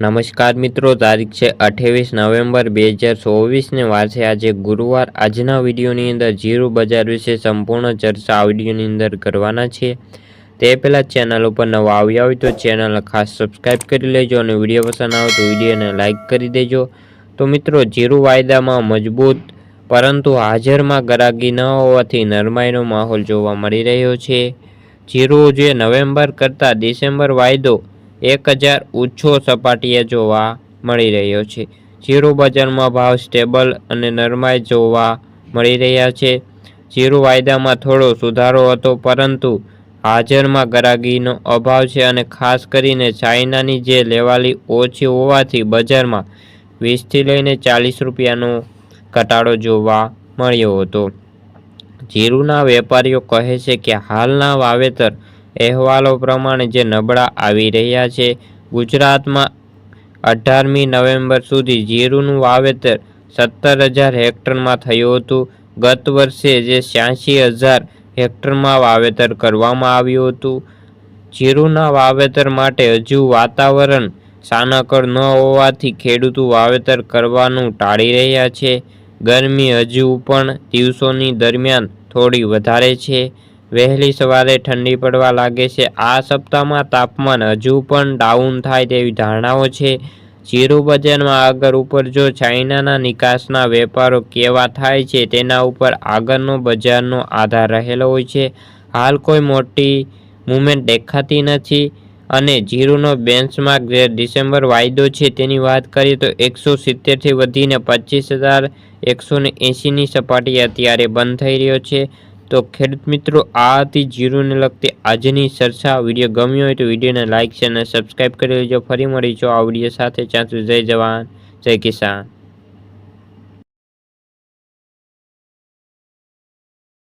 નમસ્કાર મિત્રો, તારીખ છે અઠ્યાવીસ નવેમ્બર બે હજાર ચોવીસને વાર છે આજે ગુરુવાર. આજના વિડીયોની અંદર જીરું બજાર વિશે સંપૂર્ણ ચર્ચા આ વિડીયોની અંદર કરવાના છે તે પહેલાં ચેનલ ઉપર નવા આવ્યા હોય તો ચેનલ ખાસ સબસ્ક્રાઈબ કરી લેજો અને વીડિયો પસંદ આવે તો વિડીયોને લાઇક કરી દેજો. તો મિત્રો, જીરું વાયદામાં મજબૂત, પરંતુ હાજરમાં ગરાગી ન હોવાથી નરમાઈનો માહોલ જોવા મળી રહ્યો છે. જીરું જે નવેમ્બર કરતાં ડિસેમ્બર વાયદો એક હજાર ઓછો સપાટીએ જોવા મળી રહ્યો છે. જીરું બજારમાં ભાવ સ્ટેબલ અને નરમાઈ જોવા મળી રહ્યા છે. જીરું વાયદામાં થોડો સુધારો હતો, પરંતુ હાજરમાં ગરાગીનો અભાવ છે અને ખાસ કરીને ચાઇનાની જે લેવાલી ઓછી હોવાથી બજારમાં વીસથી લઈને ચાલીસ રૂપિયાનો ઘટાડો જોવા મળ્યો હતો. જીરુના વેપારીઓ કહે છે કે હાલના વાવેતર અહેવાલો પ્રમાણે જે નબળા આવી રહ્યા છે, ગુજરાતમાં અઢારમી નવેમ્બર સુધી જીરુનું વાવેતર સત્તર હજાર હેક્ટરમાં થયું હતું. ગત વર્ષે જે છ્યાસી હજાર હેક્ટરમાં વાવેતર કરવામાં આવ્યું હતું. જીરુના વાવેતર માટે હજુ વાતાવરણ સાનકળ ન હોવાથી ખેડૂતો વાવેતર કરવાનું ટાળી રહ્યા છે. ગરમી હજુ પણ દિવસોની દરમિયાન થોડી વધારે છે. વહેલી સવારે ઠંડી પડવા લાગે છે. આ સપ્તાહમાં તાપમાન હજુ પણ ડાઉન થાય તેવી ધારણાઓ છે. જીરું બજારમાં આગળ ઉપર જો ચાઇનાના નિકાસના વેપારો કેવા થાય છે તેના ઉપર આગળનો બજારનો આધાર રહેલો હોય છે. હાલ કોઈ મોટી મુમેન્ટ દેખાતી નથી અને જીરુનો બેન્ચમાર્ક જે ડિસેમ્બર વાયદો છે તેની વાત કરીએ તો એકસો સિત્તેરથી વધીને પચીસ હજાર એકસો ને એંશીની સપાટી અત્યારે બંધ થઈ રહ્યો છે. તો ખેડૂત મિત્રો આ હતી જીરુને લગતી આજની ચર્ચા વીડિયો ગમ્યો હોય તો વિડીયોને લાઇક છે અને સબસ્ક્રાઈબ કરી લેજો. ફરી મળીશું આ વીડિયો સાથે. સુધી જય જવાન, જય કિસાન.